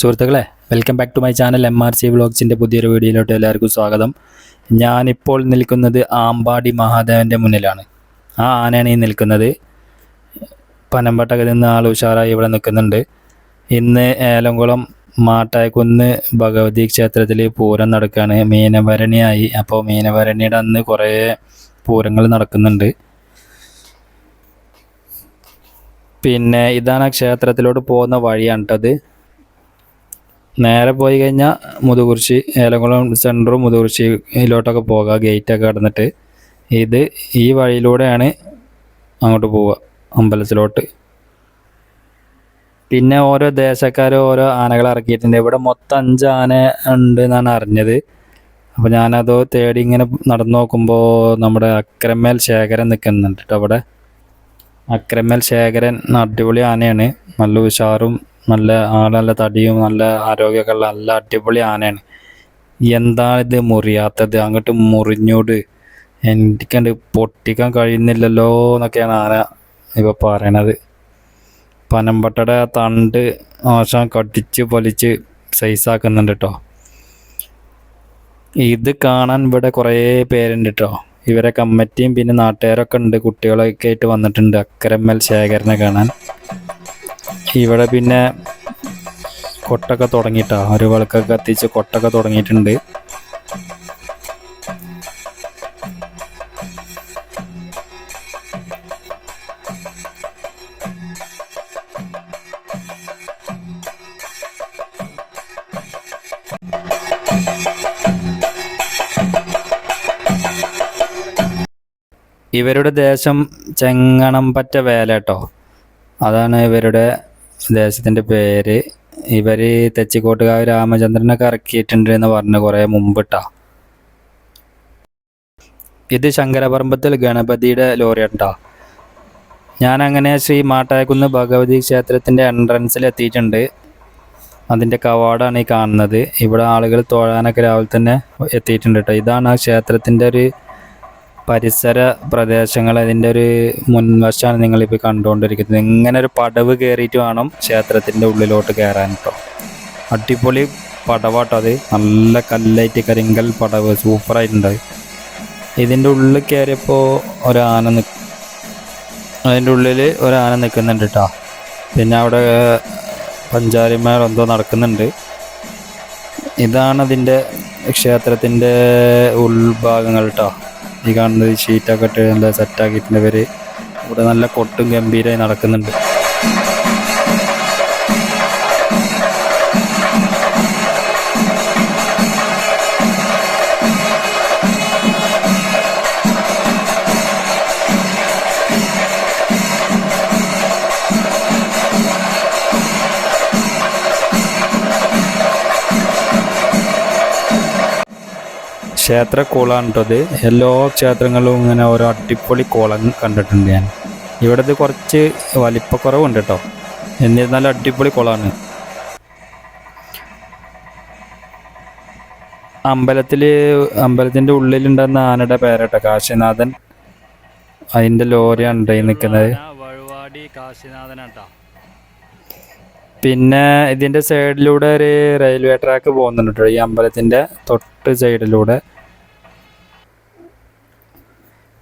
സുഹൃത്തുക്കളെ welcome back to my channel M R C വ്ളോഗ്സിന്റെ പുതിയൊരു വീഡിയോയിലോട്ട് എല്ലാവർക്കും സ്വാഗതം. ഞാനിപ്പോൾ നിൽക്കുന്നത് ആമ്പാടി മഹാദേവന്റെ മുന്നിലാണ്. ആ ആനയാണ് ഈ നിൽക്കുന്നത്. പനമ്പട്ടൊക്കെ നിന്ന് ആൾ ഉഷാറായി ഇവിടെ നിൽക്കുന്നുണ്ട്. ഇന്ന് ഏലംകുളം മാട്ടായക്കുന്ന് ഭഗവതി ക്ഷേത്രത്തിൽ പൂരം നടക്കുകയാണ് മീനഭരണിയായി അപ്പോൾ മീനഭരണിയുടെ അന്ന് കുറേ പൂരങ്ങൾ നടക്കുന്നുണ്ട്. പിന്നെ ഇതാണ് ക്ഷേത്രത്തിലോട്ട് പോകുന്ന വഴിയാണ് കേട്ടത് നേരെ പോയി കഴിഞ്ഞാൽ മുതുകുറിശി ഏലംകുളം സെന്ററും മുതുകുറിശിയിലോട്ടൊക്കെ പോകുക ഗേറ്റൊക്കെ കടന്നിട്ട്. ഇത് ഈ വഴിയിലൂടെയാണ് അങ്ങോട്ട് പോവുക അമ്പലത്തിലോട്ട്. പിന്നെ ഓരോ ദേശക്കാരും ഓരോ ആനകൾ ഇറക്കിയിട്ടുണ്ട്. ഇവിടെ മൊത്തം അഞ്ച് ആന ഉണ്ട് എന്നാണ് അറിഞ്ഞത്. അപ്പോൾ ഞാനത് തേടി ഇങ്ങനെ നടന്നു നോക്കുമ്പോൾ നമ്മുടെ അക്രമേൽ ശേഖരൻ നിൽക്കുന്നുണ്ട് കേട്ടോ അവിടെ. അക്രമേൽ ശേഖരൻ അടിപൊളി ആനയാണ്. നല്ല ഉഷാറും നല്ല ആ നല്ല തടിയും നല്ല ആരോഗ്യമൊക്കെ ഉള്ള നല്ല അടിപൊളി ആനയാണ്. എന്താണിത് മുറിയാത്തത്? അങ്ങോട്ട് മുറിഞ്ഞോട്. എനിക്കണ്ട് പൊട്ടിക്കാൻ കഴിയുന്നില്ലല്ലോ എന്നൊക്കെയാണ് ആന ഇപ്പോൾ പറയണത്. പനമ്പട്ടയുടെ തണ്ട് ആശാൻ കടിച്ച് പൊലിച്ച് സൈസാക്കുന്നുണ്ട് കേട്ടോ ഇത് കാണാൻ ഇവിടെ കുറേ പേരുണ്ട് കേട്ടോ ഇവരെ കമ്മിറ്റിയും പിന്നെ നാട്ടുകാരൊക്കെ ഉണ്ട് കുട്ടികളൊക്കെ ആയിട്ട് വന്നിട്ടുണ്ട്. അക്കരമ്മൽ ശേഖരനെ കാണാൻ. ഇവിടെ പിന്നെ കൊട്ടൊക്കെ തുടങ്ങിയിട്ടാ. ഒരു വിളക്കൊക്കെ കത്തിച്ച് കൊട്ടൊക്കെ തുടങ്ങിയിട്ടുണ്ട്. ഇവരുടെ ദേശം ചെങ്ങണം പറ്റ വേല കേട്ടോ. അതാണ് ഇവരുടെ ദേശത്തിന്റെ പേര്. ഇവർ തെച്ചിക്കോട്ടുകാവ് രാമചന്ദ്രനൊക്കെ ഇറക്കിയിട്ടുണ്ട് എന്ന് പറഞ്ഞ് കുറേ മുമ്പിട്ടാ. ഇത് ശങ്കരപറമ്പത്തിൽ ഗണപതിയുടെ ലോറിയട്ടാ. ഞാൻ അങ്ങനെ ശ്രീ മാട്ടായക്കുന്ന് ഭഗവതി ക്ഷേത്രത്തിന്റെ എൻട്രൻസിൽ എത്തിയിട്ടുണ്ട്. അതിന്റെ കവാടാണ് ഈ കാണുന്നത്. ഇവിടെ ആളുകൾ തൊഴാനൊക്കെ രാവിലെ തന്നെ എത്തിയിട്ടുണ്ട് കേട്ടോ ഇതാണ് ആ ക്ഷേത്രത്തിന്റെ ഒരു പരിസര പ്രദേശങ്ങൾ അതിന്റെ ഒരു മുൻവശമാണ് നിങ്ങളിപ്പോൾ കണ്ടുകൊണ്ടിരിക്കുന്നത്. ഇങ്ങനെ ഒരു പടവ് കയറിയിട്ട് വേണം ക്ഷേത്രത്തിന്റെ ഉള്ളിലോട്ട് കയറാൻ കേട്ടോ. അടിപൊളി പടവാട്ടോ അത്. നല്ല കല്ലായിട്ട് കരിങ്കൽ പടവ് സൂപ്പറായിട്ടുണ്ട് ഇതിന്റെ ഉള്ളിൽ കയറിയപ്പോൾ ഒരാന നി അതിന്റെ ഉള്ളിൽ ഒരാന നിൽക്കുന്നുണ്ട് കേട്ടോ. പിന്നെ അവിടെ പഞ്ചാരിമാർ എന്തോ നടക്കുന്നുണ്ട്. ഇതാണ് അതിന്റെ ക്ഷേത്രത്തിന്റെ ഉൾഭാഗങ്ങൾ കേട്ടോ. ഈ കാണുന്നത് ഷീറ്റൊക്കെ ഇട്ട് നല്ല സെറ്റാക്കിയിട്ടുണ്ട് ഇവർ ഇവിടെ നല്ല കൊട്ടും ഗംഭീരമായി നടക്കുന്നുണ്ട്. ക്ഷേത്ര കോളാണ് കേട്ടത് എല്ലാ ക്ഷേത്രങ്ങളിലും ഇങ്ങനെ ഓരോ അടിപൊളി കുളം കണ്ടിട്ടുണ്ട് ഞാൻ. ഇവിടുത്തെ കുറച്ച് വലിപ്പക്കുറവുണ്ട് കേട്ടോ. എന്നിരുന്നാലും അടിപൊളി കുളമാണ് അമ്പലത്തിൽ അമ്പലത്തിന്റെ ഉള്ളിലുണ്ടെന്ന ആനയുടെ പേരട്ടോ കാശിനാഥൻ. അതിന്റെ ലോറിയാണ് ഉണ്ടായി നിൽക്കുന്നത്. പിന്നെ ഇതിന്റെ സൈഡിലൂടെ ഒരു റെയിൽവേ ട്രാക്ക് പോകുന്നുണ്ട് ഈ അമ്പലത്തിന്റെ തൊട്ട് സൈഡിലൂടെ.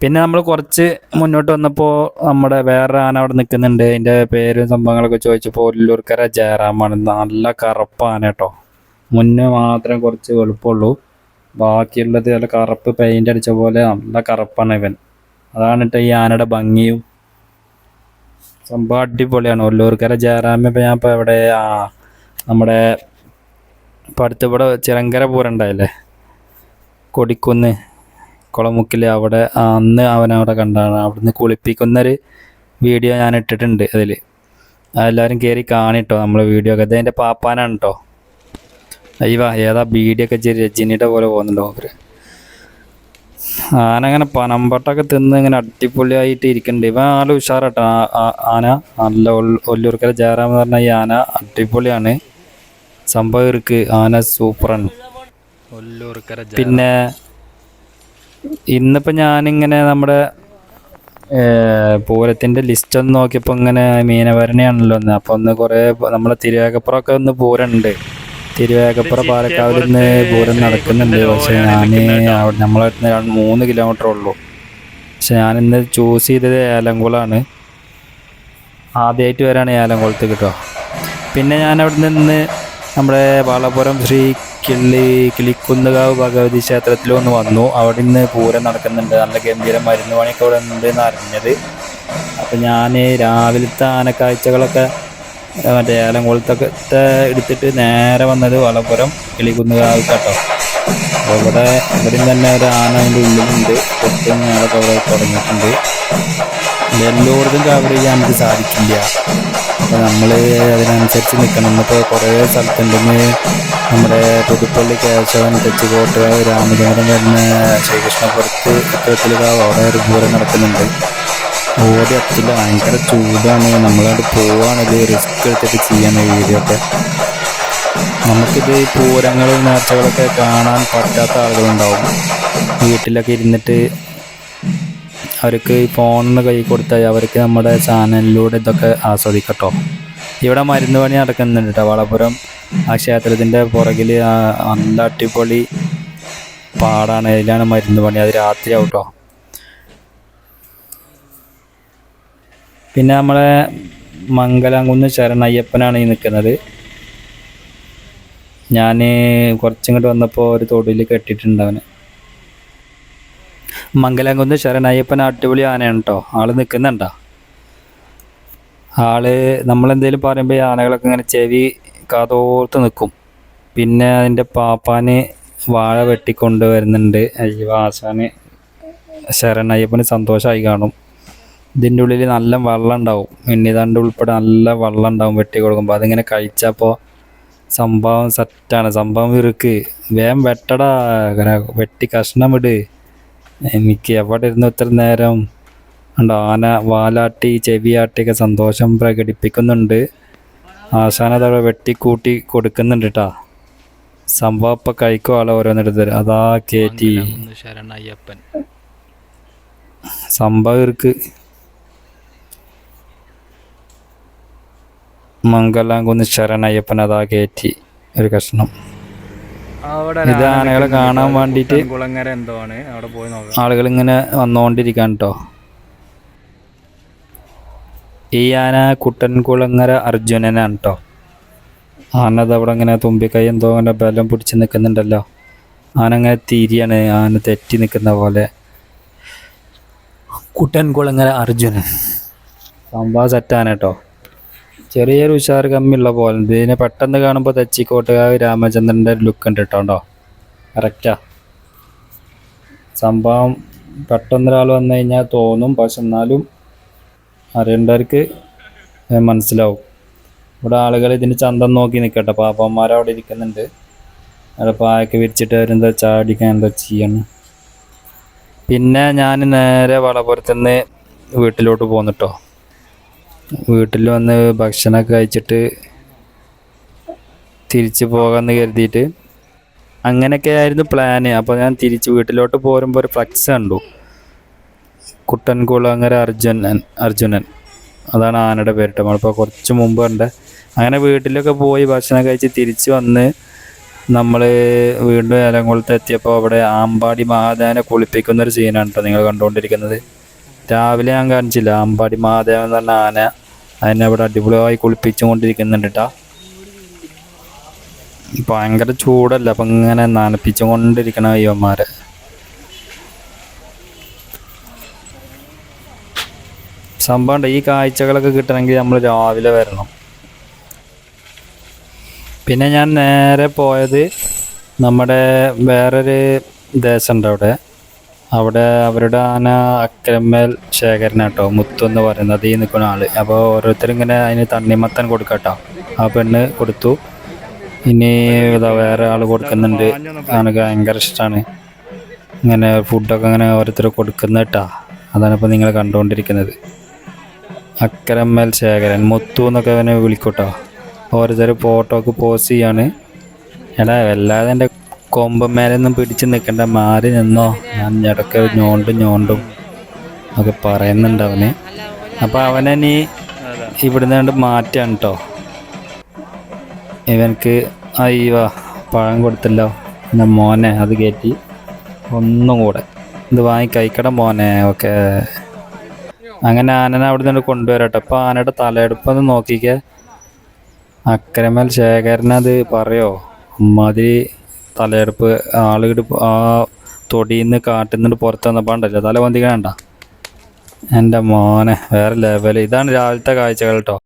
പിന്നെ നമ്മൾ കുറച്ച് മുന്നോട്ട് വന്നപ്പോൾ നമ്മുടെ വേറെ ആന അവിടെ നിൽക്കുന്നുണ്ട് അതിന്റെ പേരും സംഭവങ്ങളൊക്കെ ചോദിച്ചപ്പോൾ ഒല്ലൂർക്കര ജയറാമാണ് നല്ല കറുപ്പ് കേട്ടോ മുന്നേ മാത്രം കുറച്ച് വെളുപ്പുള്ളൂ. ബാക്കിയുള്ളത് നല്ല കറുപ്പ് പെയിന്റ് അടിച്ച പോലെ നല്ല കറുപ്പാണ് ഇവൻ. അതാണ് കേട്ടോ ഈ ആനയുടെ ഭംഗിയും. സംഭവം അടിപൊളിയാണ്. ഒല്ലൂർക്കര ജയറാമ ഇപ്പം ഞാൻ ഇപ്പോൾ എവിടെ? ആ നമ്മുടെ ഇപ്പം അടുത്തിവിടെ ചിറങ്കര പൂരം ഉണ്ടായില്ലേ? കൊടിക്കുന്ന്. കുളമുക്കിൽ അവിടെ അന്ന് അവൻ അവിടെ കണ്ടാണ്. അവിടുന്ന് കുളിപ്പിക്കുന്നൊരു വീഡിയോ ഞാൻ ഇട്ടിട്ടുണ്ട് അതിൽ എല്ലാവരും കയറി കാണിട്ടോ നമ്മളെ വീഡിയോ ഒക്കെ. അതെന്റെ പാപ്പാനാണ് കേട്ടോ അയ്യവാ ഏതാ ബീഡിയൊക്കെ ചെറിയ രജനിയുടെ പോലെ പോകുന്നുണ്ടോ അവർ ആനങ്ങനെ പനമ്പട്ടൊക്കെ തിന്ന് ഇങ്ങനെ അടിപൊളിയായിട്ട് ഇരിക്കുന്നുണ്ട് ഇവ ആൾ ഉഷാറട്ടോ. ആന നല്ല ഒല്ലൂർക്കര ജയറാമെന്ന് പറഞ്ഞാൽ ഈ ആന അടിപൊളിയാണ്. സംഭവം ഇർക്ക് ആന സൂപ്പറാണ്. പിന്നെ ഇന്നിപ്പോൾ ഞാനിങ്ങനെ നമ്മുടെ പൂരത്തിന്റെ ലിസ്റ്റ് ഒന്ന് നോക്കിയപ്പോൾ ഇങ്ങനെ മീനഭരണിയാണല്ലോ ഒന്ന് അപ്പോൾ ഒന്ന് കുറേ നമ്മളെ തിരുവേഗപ്പുറമൊക്കെ ഒന്ന് പൂരമുണ്ട്. തിരുവേഗപ്പുറ പാലക്കാവിൽ നിന്ന് പൂരം നടക്കുന്നുണ്ട്. പക്ഷേ ഞാൻ അവിടെ നമ്മളെ മൂന്ന് കിലോമീറ്റർ ഉള്ളൂ. പക്ഷെ ഞാനിന്ന് ചൂസ് ചെയ്തത് ഏലംകുളമാണ് ആദ്യമായിട്ട് വരാണ് ഏലംകുളത്ത് കിട്ടുക പിന്നെ ഞാൻ അവിടെ നിന്ന് നമ്മുടെ വളപുരം ശ്രീ കിള്ളി കിളിക്കുന്നുകാവ് ഭഗവതി ക്ഷേത്രത്തിൽ ഒന്ന് വന്നു. അവിടെ നിന്ന് പൂരം നടക്കുന്നുണ്ട്. നല്ല ഗംഭീര മരുന്ന് പണിയൊക്കെ അവിടെ ഉണ്ട് എന്ന് അറിഞ്ഞത്. അപ്പം ഞാൻ രാവിലത്തെ ആനക്കാഴ്ചകളൊക്കെ മറ്റേ ഏലംകുളത്തൊക്കെ എടുത്തിട്ട് നേരെ വന്നത് വളപ്പുരം കിളിക്കുന്നുകാവ് കേട്ടോ അപ്പോൾ ഇവിടെ ഇവിടെയും തന്നെ ഒരു ആന അതിന്റെ ഉള്ളിലുണ്ട്. ഒട്ടും ഞാനൊക്കെ അവിടെ തുടങ്ങിയിട്ടുണ്ട്. എല്ലായിടത്തും കവർ ചെയ്യാൻ നമുക്ക് സാധിക്കില്ല. അപ്പോൾ നമ്മൾ അതിനനുസരിച്ച് നിൽക്കണം ഇന്നിപ്പോൾ കുറേ സ്ഥലത്തുണ്ടെങ്കിൽ നമ്മുടെ പുതുപ്പള്ളി കേശവൻ തെച്ചിക്കോട്ട് രാമചന്ദ്രൻ വരുന്ന ശ്രീകൃഷ്ണപുരത്ത് ഇത്തരത്തിലൊക്കെ അവിടെ ഒരു ദൂരം നടക്കുന്നുണ്ട്. ഓടി അത്തില്ല ഭയങ്കര ചൂടാണ്. നമ്മളവിടെ പോവാണിത് റിസ്ക് എടുത്തിട്ട് ചെയ്യാൻ വീഡിയോ നമുക്കിത് ഈ പൂരങ്ങളും നേർച്ചകളൊക്കെ കാണാൻ പറ്റാത്ത ആളുകളുണ്ടാവും. വീട്ടിലൊക്കെ ഇരുന്നിട്ട് അവർക്ക് ഈ ഫോണിന് കൈ കൊടുത്താൽ അവർക്ക് നമ്മുടെ ചാനലിലൂടെ ഇതൊക്കെ ആസ്വദിക്കട്ടോ. ഇവിടെ മരുന്ന് പണി നടക്കുന്നുണ്ട് കേട്ടോ. വളപുരം ആ ക്ഷേത്രത്തിന്റെ പുറകിൽ നല്ല അടിപൊളി പാടാണ്. അതിലാണ് മരുന്ന് പണി. അത് രാത്രിയാവും കേട്ടോ പിന്നെ നമ്മളെ മംഗലാംകുന്ന് ശരണയ്യപ്പനാണ് ഈ നിൽക്കുന്നത്. ഞാൻ കുറച്ചിങ്ങോട്ട് വന്നപ്പോൾ ഒരു തൊടിയിൽ കെട്ടിയിട്ടുണ്ട് അവന്. മംഗലാംകുന്ന് ശരണയ്യപ്പൻ അടിപൊളി ആനയാണ് കേട്ടോ ആൾ നിൽക്കുന്നുണ്ടോ? ആൾ നമ്മളെന്തേലും പറയുമ്പോൾ ആനകളൊക്കെ ഇങ്ങനെ ചെവി കാതോർത്ത് നിൽക്കും പിന്നെ അതിന്റെ പാപ്പാന് വാഴ വെട്ടിക്കൊണ്ട് വരുന്നുണ്ട്. അയ്യവാസാന് ശരണയ്യപ്പന് സന്തോഷമായി കാണും. ഇതിന്റെ ഉള്ളിൽ നല്ല വെള്ളം ഉണ്ടാവും. എണ്ണിതാണ്ട് ഉൾപ്പെടെ നല്ല വെള്ളം ഉണ്ടാവും വെട്ടി കൊടുക്കുമ്പോൾ അതിങ്ങനെ കഴിച്ചപ്പോൾ സംഭവം സെറ്റാണ്. സംഭവം ഇറുക്ക്. വേം വെട്ടടാ അങ്ങനെ വെട്ടി കഷ്ണം ഇട്. എനിക്ക് എവിടെ ഇരുന്ന് ഇത്ര നേരം ഉണ്ടോ? ആന വാലാട്ടി ചെവിയാട്ടിയൊക്കെ സന്തോഷം പ്രകടിപ്പിക്കുന്നുണ്ട്. ആശാനത അവിടെ വെട്ടിക്കൂട്ടി കൊടുക്കുന്നുണ്ട് കേട്ടാ സംഭവം ഇപ്പൊ കഴിക്കോ ആളെ ഓരോന്നെടുത്ത് തരും. അതാ കേറ്റി. ശരണയ്യപ്പൻ. സംഭവം ഇർക്ക് മംഗലാംകുന്ന് ശരണയ്യപ്പൻ അതാ കേറ്റി. ഒരു കഷ്ണം. ഇത് ആനകളെ കാണാൻ വേണ്ടിട്ട് എന്തോ ആണ്. അവിടെ പോയി ആളുകൾ ഇങ്ങനെ വന്നോണ്ടിരിക്കാൻ കേട്ടോ ഈ ആന കുട്ടൻകുളങ്ങര അർജുനനാണ് കേട്ടോ ആന അതവിടെ അങ്ങനെ തുമ്പിക്കൈ എന്തോ അങ്ങനെ ബലം പിടിച്ച് നിൽക്കുന്നുണ്ടല്ലോ. ആന അങ്ങനെ തിരിയാണ് ആന തെറ്റി നിൽക്കുന്ന പോലെ. കുട്ടൻകുളങ്ങര അർജുനൻ. സംഭവം സെറ്റാണ് കേട്ടോ ചെറിയൊരു ഉഷാർ കമ്മിയുള്ള പോലെ. ഇതിനെ പെട്ടെന്ന് കാണുമ്പോൾ തെച്ചിക്കോട്ടുകാവ് രാമചന്ദ്രന്റെ ലുക്ക് ഉണ്ട് കേട്ടോ കറക്റ്റാ സംഭവം പെട്ടെന്നൊരാൾ വന്നു കഴിഞ്ഞാൽ തോന്നും. പക്ഷെ എന്നാലും അറിയേണ്ടവർക്ക് മനസ്സിലാവും. ഇവിടെ ആളുകൾ ഇതിന് ചന്തം നോക്കി നിൽക്കട്ടെ. പാപ്പന്മാർ അവിടെ ഇരിക്കുന്നുണ്ട്. അവിടെ പായൊക്കെ വിരിച്ചിട്ട് അവരെന്താ ചാടിക്കാൻ എന്താ ചെയ്യണം? പിന്നെ ഞാൻ നേരെ വളപുരത്തുനിന്ന് വീട്ടിലോട്ട് പോന്നിട്ടോ. വീട്ടിൽ വന്ന് ഭക്ഷണമൊക്കെ കഴിച്ചിട്ട് തിരിച്ചു പോകാമെന്ന് കരുതിയിട്ട് അങ്ങനെയൊക്കെ ആയിരുന്നു പ്ലാന് അപ്പോൾ ഞാൻ തിരിച്ച് വീട്ടിലോട്ട് പോരുമ്പോൾ ഒരു ഫ്ലക്സ് കണ്ടു. കുട്ടൻകുളങ്ങര അർജുനൻ അർജുനൻ. അതാണ് ആനയുടെ പേരിട്ട് നമ്മളിപ്പോൾ കുറച്ച് മുമ്പ് ഉണ്ട് അങ്ങനെ വീട്ടിലൊക്കെ പോയി ഭക്ഷണം കഴിച്ച് തിരിച്ചു വന്ന് നമ്മൾ വീണ്ടും ഏലംകുളത്ത് എത്തിയപ്പോൾ അവിടെ ആമ്പാടി മഹാദേവനെ കുളിപ്പിക്കുന്ന ഒരു സീനാണ് കേട്ടോ നിങ്ങൾ കണ്ടുകൊണ്ടിരിക്കുന്നത് രാവിലെ ഞാൻ കാണിച്ചില്ല ആമ്പാടി മഹാദേവൻ എന്ന് പറഞ്ഞ ആന അതിനെ അവിടെ അടിപൊളിയായി കുളിപ്പിച്ചുകൊണ്ടിരിക്കുന്നുണ്ട് കേട്ടോ ഭയങ്കര ചൂടല്ല അപ്പം ഇങ്ങനെ നനപ്പിച്ചുകൊണ്ടിരിക്കണം അയ്യന്മാരെ. സംഭവം ഉണ്ട് ഈ കാഴ്ചകളൊക്കെ കിട്ടണമെങ്കിൽ നമ്മൾ രാവിലെ വരണം. പിന്നെ ഞാൻ നേരെ പോയത് നമ്മുടെ വേറൊരു ദേശമുണ്ട് അവിടെ. അവിടെ അവരുടെ ആന അക്രമേൽ ശേഖരൻ കേട്ടോ. മുത്തു എന്ന് പറയുന്നത് ഈ നിൽക്കുന്ന ആൾ. അപ്പോൾ ഓരോരുത്തരും ഇങ്ങനെ അതിന് തണ്ണിമത്തൻ കൊടുക്കട്ടോ ആ പെണ്ണ് കൊടുത്തു. ഇനി ഇതാ വേറെ ആൾ കൊടുക്കുന്നുണ്ട്. ആനക്ക് ഭയങ്കര ഇഷ്ടമാണ് ഇങ്ങനെ ഫുഡൊക്കെ ഇങ്ങനെ ഓരോരുത്തർ കൊടുക്കുന്ന കേട്ടാ. അതാണ് ഇപ്പോൾ നിങ്ങൾ കണ്ടുകൊണ്ടിരിക്കുന്നത്. അക്കരമ്മൽ ശേഖരൻ മുത്തു എന്നൊക്കെ അവനെ വിളിക്കൂട്ടോ. ഓരോരുത്തർ ഫോട്ടോക്ക് പോസ്റ്റ് ചെയ്യാണ്. എടാ വല്ലാതെ എന്റെ കൊമ്പന്മേലൊന്നും പിടിച്ച് നിൽക്കണ്ട മാറി നിന്നോ. ഞാൻ ഇടയ്ക്ക് ഞോണ്ടും ഞോണ്ടും ഒക്കെ പറയുന്നുണ്ട് അവന്. അപ്പോൾ അവനെ നീ ഇവിടുന്ന് കണ്ട് മാറ്റാണ് കേട്ടോ ഇവനക്ക് അയ്യോ പഴം കൊടുത്തല്ലോ. എന്നാ മോനെ അത് കയറ്റി ഒന്നും കൂടെ ഇത് വാങ്ങി കഴിക്കണം മോനെ ഓക്കെ. അങ്ങനെ ആനനെ അവിടെ നിന്ന് കൊണ്ടുവരട്ടെ. അപ്പോൾ ആനയുടെ തലയെടുപ്പൊന്ന് നോക്കിക്കേ. അക്രമൽ ശേഖരനത് പറയോ? അമ്മാതിരി തലയെടുപ്പ്. ആളുകൾ ആ തൊടിയിന്ന് കാട്ടിൽ നിന്ന് പുറത്ത് വന്നപ്പോൾ ഉണ്ടല്ലോ തല പൊന്തിക്കണണ്ട എന്റെ മോനെ വേറെ ലെവൽ ഇതാണ് രാവിലത്തെ കാഴ്ചകൾ കേട്ടോ